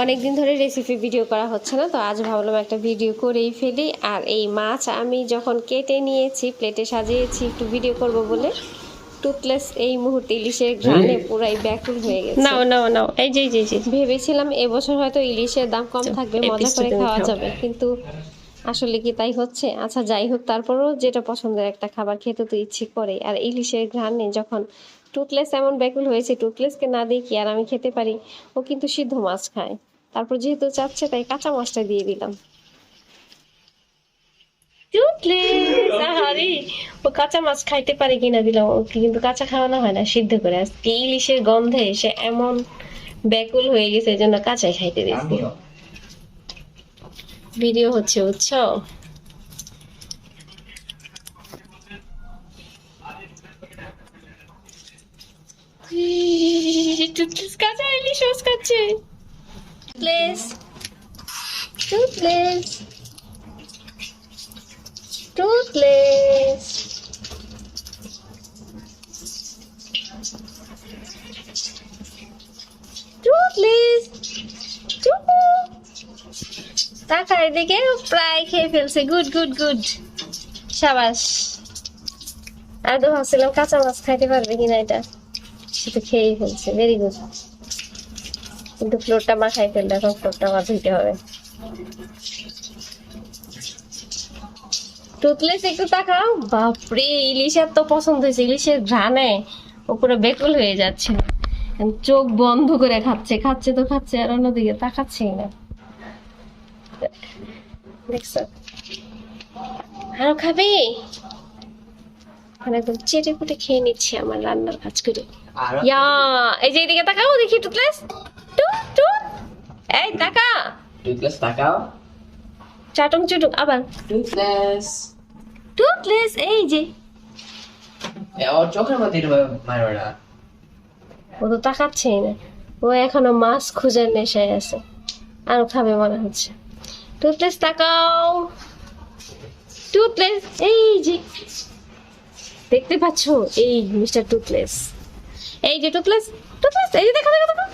অনেকদিন ধরে recipe video করা হচ্ছে না তো আজ ভাবলাম একটা ভিডিও করেই ফেলি। আর এই মাছ আমি যখন কেটে নিয়েছি প্লেটে সাজিয়েছি একটু ভিডিও করব বলে টুথলেস এই মুহূর্তে ইলিশের ঘ্রাণে পুরাই ব্যাকুল হয়ে গেছে। নাও নাও নাও এই যে যে ভেবেছিলাম এবছর হয়তো ইলিশের দাম কম থাকবে মজা করে খাওয়া যাবে কিন্তু আসলে কি তাই হচ্ছে? আচ্ছা যাই হোক, তারপরেও যেটা পছন্দের একটা খাবার খেতে তো ইচ্ছে করে আর ইলিশের ঘ্রাণে যখন টুথলেস এমন ব্যাকুল হয়েছে টুথলেসকে না দিয়ে কি আর আমি খেতে পারি, ও কিন্তু সিদ্ধ মাছ খায়। তারপর যেহেতু চাচ্ছে, তাই কাঁচা মাছটা দিয়ে দিলাম। ও কাঁচা মাছ খাইতে পারে কিনা দিলাম, ওকে কিন্তু কাঁচা খাওয়ানো হয় না, সিদ্ধ করে। আজকে ইলিশের গন্ধে সে এমন ব্যাকুল হয়ে গেছে এই জন্য কাঁচাই খাইতে দিচ্ছি ভিডিও হচ্ছে বুঝছ Please. কাঁচা ইলিশ মাছ খাচ্ছে Toothless. তাকা এদিকে প্রায় খেয়ে ফেলছে। Good good good. সাবাস। আমি তো ভাবছিলাম কাঁচা মাছ খাইতে পারবে কিনা এটা। সে তো খেয়েই ফেলছে। ভেরি গুড কিন্তু ফ্লোরটা মাখাই ফেললে এখন ফ্লোরটা আমার ধুইতে হবে। টুথলেস একটু তাকাও। বাপরে ইলিশের তো পছন্দ হয়েছে। ইলিশের ঘ্রাণে ও পুরো বেকুল হয়ে যাচ্ছে। চোখ বন্ধ করে খাচ্ছে। খাচ্ছে তো খাচ্ছে আর অন্যদিকে তাকাচ্ছেই না। দেখছ? আরও খাবে? মানে একদম চেটে পুটে খেয়ে নিচ্ছে আমার রান্নার কাজ করে। ইয়া এই যে এদিকে তাকাও দেখি টুথলেস। এই তাকা। টুথলেস তাকাও। চাটং চুটুক আবার। টুথলেস। টুথলেস এই যে। ওর চোখের মধ্যে মারবে না। ও তো তাকাচ্ছেই না। ও এখনও মাছ খুঁজার নেশায় আছে। আরও খাবে মনে হচ্ছে। টুথলেস তাকাও টুথলেস এই যে দেখতে পাচ্ছ এই মিস্টার টুথলেস এই যে টুথলেস টুথলেস এই যে দেখো দেখো দেখো।